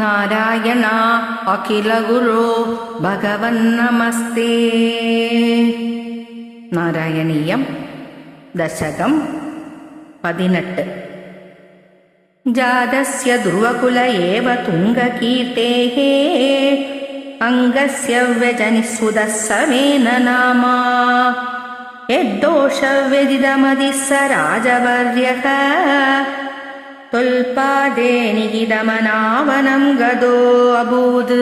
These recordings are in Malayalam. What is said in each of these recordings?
नारायण अखिलगुरो भगवन्नमस्ते नारायणीयं दशकं पदिनेट् जातस्य ध्रुवकुल एव तुङ्गकीर्तेः अङ्गस्य व्यजनिस्सुदः समेन नामा यद्दोषव्यजिदमदिः स राजवर्यः कुल्पादेनवनम् गतोऽभूत्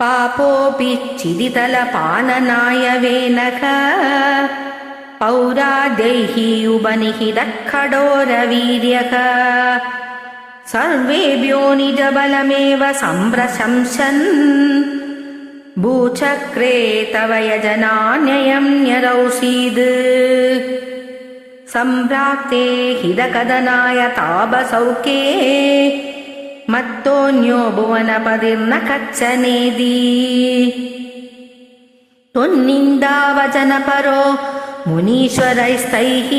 पापोऽपि चिदितलपालनाय वेनख पौरा देहीयुबनिहिदःखडोरवीर्यक सर्वेभ्यो निजबलमेव सम्प्रशंसन्। भूचक्रे तव तवयजनान्ययम् न्यरौषीद् सम्प्राप्ते हितकदनाय तापसौख्ये मत्तोऽन्यो भुवनपतिर्न कच्छनेदी त्वन्निन्दावचनपरो मुनीश्वरैस्तैः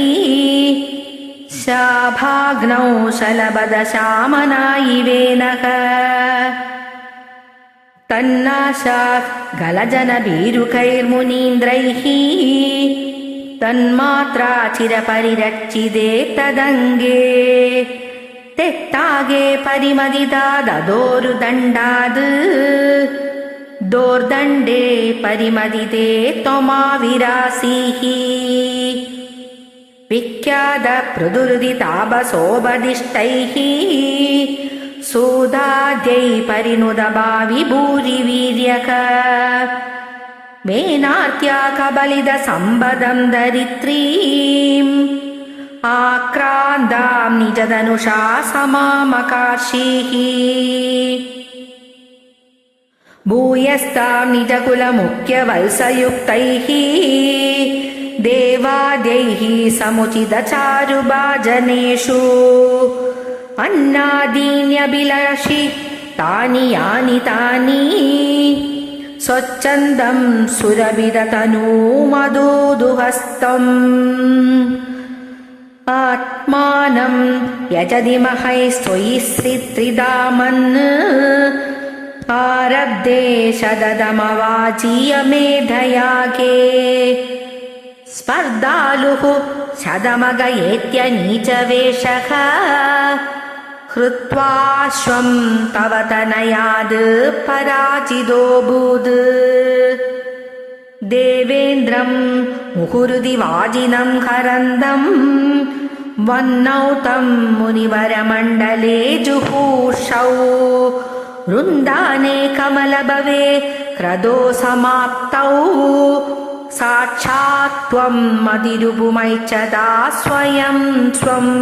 शाभाग्नौ शलबदशामनायिवेनः तन्नाशात् गलजनभीरुकैर्मुनीन्द्रैः തന്മാത്രാ ചിരപരിരക്ഷിതേ തദംഗേ. തെത്താകെ പരിമതിതാതോരു ദണ്ഡാത്. ദോർദണ്ഡേ പരിമതിതേ ത്വമാവിരാസീഹി. വിഖ്യാത പൃതുരുതി താപസോപദിഷ്ടൈഃ സൂതാദ്യൈ പരിനുത ഭാവി ഭൂരിവീര്യക मेनात्याकबलिदसम्बदम् धरित्रीम् आक्रान्ताम् निजदनुषा समामकार्षीः। भूयस्ताम् निजकुलमुख्यवल्सयुक्तैः। देवाद्यैः समुचितचारुभाजनेषु। अन्नादीन्यभिलषि तानि यानि तानि। സ്വച്ഛന്ദം സുരവിരതനൂമദൂതുഹസ്തം ആത്മാനം യജതി മഹൈ സ്വയിസ്ത്രിതാമന് ആരബ്ദേശതമവാചീയമേധയാകേ സ്പർദ്ധാലു ശതമഗയേത്യ നീചവേഷക हृत्वाश्वं तव तनयाद् पराजितोऽभूत् देवेन्द्रं मुहुरुदिवाजिनं हरन्दम् वन्नौ तं मुनिवरमण्डले जुहूषौ वृन्दाने कमलभवे क्रदो समाप्तौ साक्षात् त्वं मदिरुपुमैच्छदा स्वयं स्वम्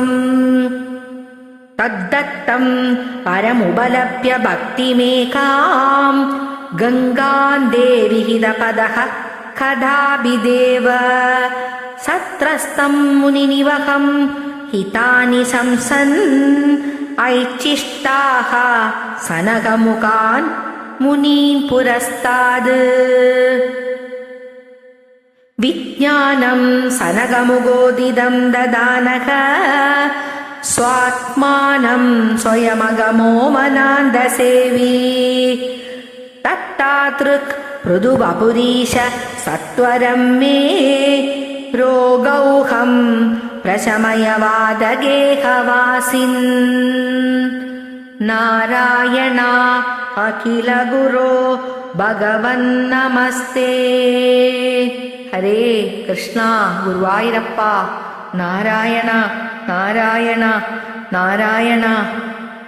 तद्दत्तं परमुपलभ्य भक्तिमेकां गङ्गां देविहितपदः कदाभिदेव। सत्रस्तं मुनिनिवहं हितानि शंसन् ऐच्छिष्टाः सनकमुखान् मुनीन् पुरस्ताद्। विज्ञानं सनगमुगोदिदं ददानः स्वात्मानम् स्वयमगमो मनान्दसेवी। तत्तातृक् पृथु वपुरीशः सत्वरं मे प्रो प्रशमयवादगेहवासिन्। नारायणा अखिल गुरो भगवन्नमस्ते। हरे कृष्णा गुर्वायुरप्पा नारायण। നാരായണ നാരായണ.